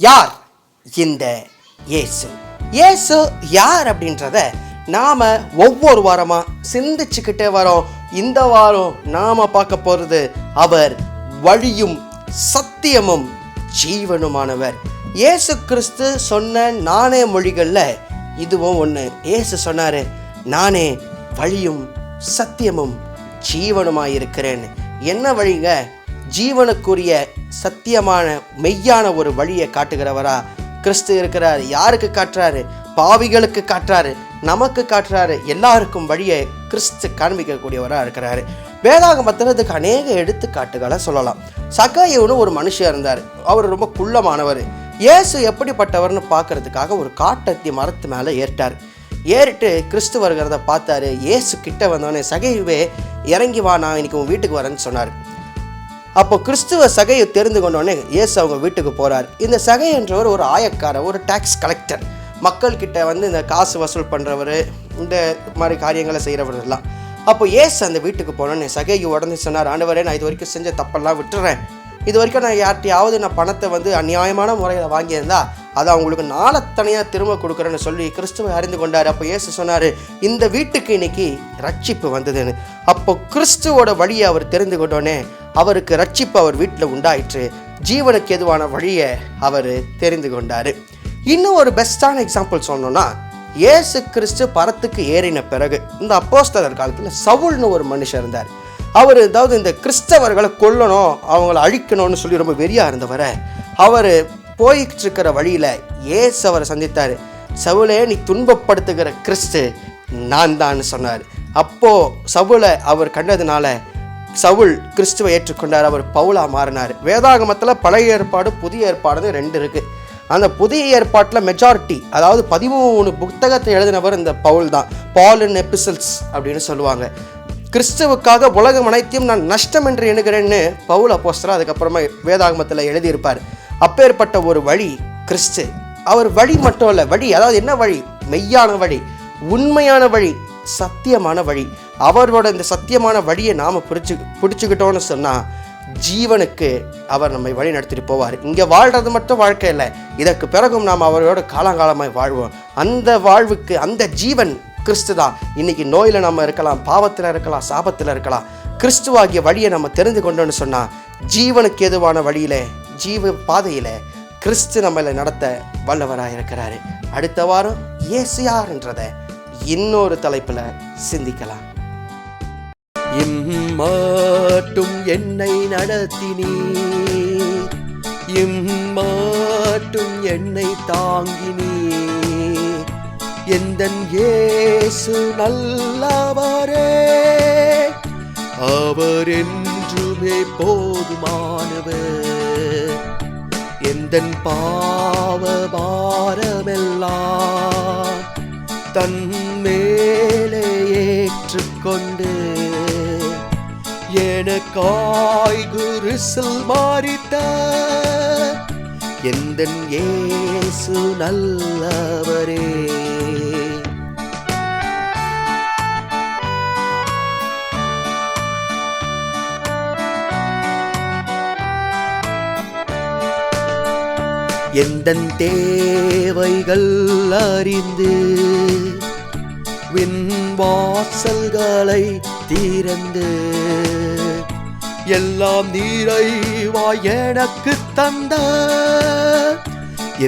யார்? இந்த இயேசு. இயேசு யார் அப்படின்றத நாம ஒவ்வொரு வாரமாக சிந்திச்சுக்கிட்டே வரோம். இந்த வாரம் நாம பார்க்க போறது அவர் வழியும் சத்தியமும் ஜீவனுமானவர். இயேசு கிறிஸ்து சொன்ன நானே மொழிகளில் இதுவும் ஒன்று இயேசு சொன்னாரு நானே வழியும் சத்தியமும் ஜீவனுமாயிருக்கிறேன். என்ன வழிங்க? ஜீவனுக்குரிய சத்தியமான மெய்யான ஒரு வழியை காட்டுகிறவரா கிறிஸ்து இருக்கிறார். யாருக்கு காட்டுறாரு? பாவிகளுக்கு காட்டுறாரு. நமக்கு காட்டுறாரு. எல்லாருக்கும் வழியை கிறிஸ்து காண்பிக்கக்கூடியவராக இருக்கிறாரு. வேதாகமத்தில் இதுக்கு அநேக எடுத்துக்காட்டுகளை சொல்லலாம். சகாயவனு ஒரு மனுஷன் இருந்தார். அவர் ரொம்ப குள்ளமானவர். இயேசு எப்படிப்பட்டவர்னு பார்க்கறதுக்காக ஒரு காட்டத்தி மரத்து மேலே ஏறிட்டார். ஏறிட்டு கிறிஸ்து வருகிறத பார்த்தாரு. இயேசு கிட்ட வந்தோடனே சகையுவே இறங்கி வா நான் இன்னைக்கு உன் வீட்டுக்கு வரேன்னு சொன்னார். அப்போ கிறிஸ்துவ சகையை தெரிந்து கொண்டோடனே இயேசு அவங்க வீட்டுக்கு போகிறார் இந்த சகை என்றவர் ஒரு ஆயக்காரர் ஒரு டேக்ஸ் கலெக்டர் மக்கள்கிட்ட வந்து இந்த காசு வசூல் பண்ணுறவர் இந்த மாதிரி காரியங்களை செய்கிறவர் எல்லாம். அப்போ ஏசு அந்த வீட்டுக்கு போனோன்னே சகையை உடனே சொன்னார் ஆண்டவரே நான் இது வரைக்கும் செஞ்ச தப்பெல்லாம் விட்டுறேன். இது வரைக்கும் நான் யார்ட்டையாவது நான் பணத்தை வந்து அநியாயமான முறையில் வாங்கியிருந்தா அதை அவங்களுக்கு நாளத்தனையாக திரும்ப கொடுக்குறேன்னு சொல்லி கிறிஸ்துவை அறிந்து கொண்டார். அப்போ ஏசு சொன்னார் இந்த வீட்டுக்கு இன்னைக்கு ரட்சிப்பு வந்ததுன்னு. அப்போ கிறிஸ்துவோட வழியை அவர் தெரிந்து கொண்டோன்னே அவருக்கு ரட்சிப்பு அவர் வீட்டில் உண்டாயிற்று. ஜீவனுக்கு எதுவான வழியை அவர் தெரிந்து கொண்டார். இன்னும் ஒரு பெஸ்ட்டான எக்ஸாம்பிள் சொன்னோன்னா ஏசு கிறிஸ்து பரத்துக்கு ஏறின பிறகு இந்த அப்போஸ்தலர் காலத்தில் சவுல்னு ஒரு மனுஷன் இருந்தார். அவர் அதாவது இந்த கிறிஸ்தவர்களை கொல்லணும் அவங்கள அழிக்கணும்னு சொல்லி ரொம்ப வெறியாக இருந்தவரை அவர் போயிட்டு இருக்கிற வழியில் ஏசு அவரை சந்தித்தார். சவுலே நீ துன்பப்படுத்துகிற கிறிஸ்து நான் தான் சொன்னார். அப்போ சவுலை அவர் கண்டதுனால சவுல் கிறிஸ்துவை ஏற்றுக்கொண்டார். அவர் பவுலா மாறினார். வேதாகமத்தில் பழைய ஏற்பாடு புதிய ஏற்பாடுன்னு ரெண்டு இருக்குது அந்த புதிய ஏற்பாட்டில் மெஜாரிட்டி அதாவது பதிமூணு புத்தகத்தை எழுதினவர் இந்த பவுல் தான். பால் இன் எபிசல்ஸ் அப்படின்னு சொல்லுவாங்க. கிறிஸ்துவுக்காக உலகம் அனைத்தையும் நான் நஷ்டம் என்று எண்ணுகிறேன்னு பவுல் அப்போஸ்தரா அதுக்கப்புறமா வேதாகமத்தில் எழுதியிருப்பார். அப்பேற்பட்ட ஒரு வழி கிறிஸ்து. அவர் வழி மட்டும் இல்லை வழி அதாவது என்ன வழி? மெய்யான வழி உண்மையான வழி சத்தியமான வழி. அவரோட இந்த சத்தியமான வழியை நாம் பிடிச்சு பிடிச்சிக்கிட்டோன்னு சொன்னால் ஜீவனுக்கு அவர் நம்மை வழி நடத்திட்டு போவார். இங்கே வாழ்கிறது மட்டும் வாழ்க்கை இல்லை இதற்கு பிறகும் நாம் அவரோட காலங்காலமாய் வாழ்வோம். அந்த வாழ்வுக்கு அந்த ஜீவன் கிறிஸ்து தான். இன்னைக்கு நோயில் நம்ம இருக்கலாம் பாவத்தில் இருக்கலாம் சாபத்தில் இருக்கலாம். கிறிஸ்துவாகிய வழியை நம்ம தெரிந்து கொண்டோன்னு சொன்னால் ஜீவனுக்கு எதுவான வழியில் ஜீவ பாதையில் கிறிஸ்து நம்மளை நடத்த வல்லவராக இருக்கிறாரு. அடுத்த வாரம் இயேசு இன்னொரு தலைப்பில் சிந்திக்கலாம். இம்மாட்டும் என்னை நடத்தினீ இம்மாட்டும் என்னை தாங்கினீ எந்தன் ஏசு நல்லவரே அவர் என்றுமே போதுமானவர். எந்தன் பாவ பாரமெல்லாம் தன் மேலே ஏற்றுக்கொண்டு எனக்காய் குருசில் மாறிட்ட. எந்த ஏசு நல்லவரே. எந்தன் தேவைகள் அறிந்து வின் வாசல்களை தீரந்து எல்லாம் நீரைவாய் எனக்கு தந்த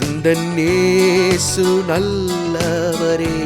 எந்த நேசு நல்லவரே.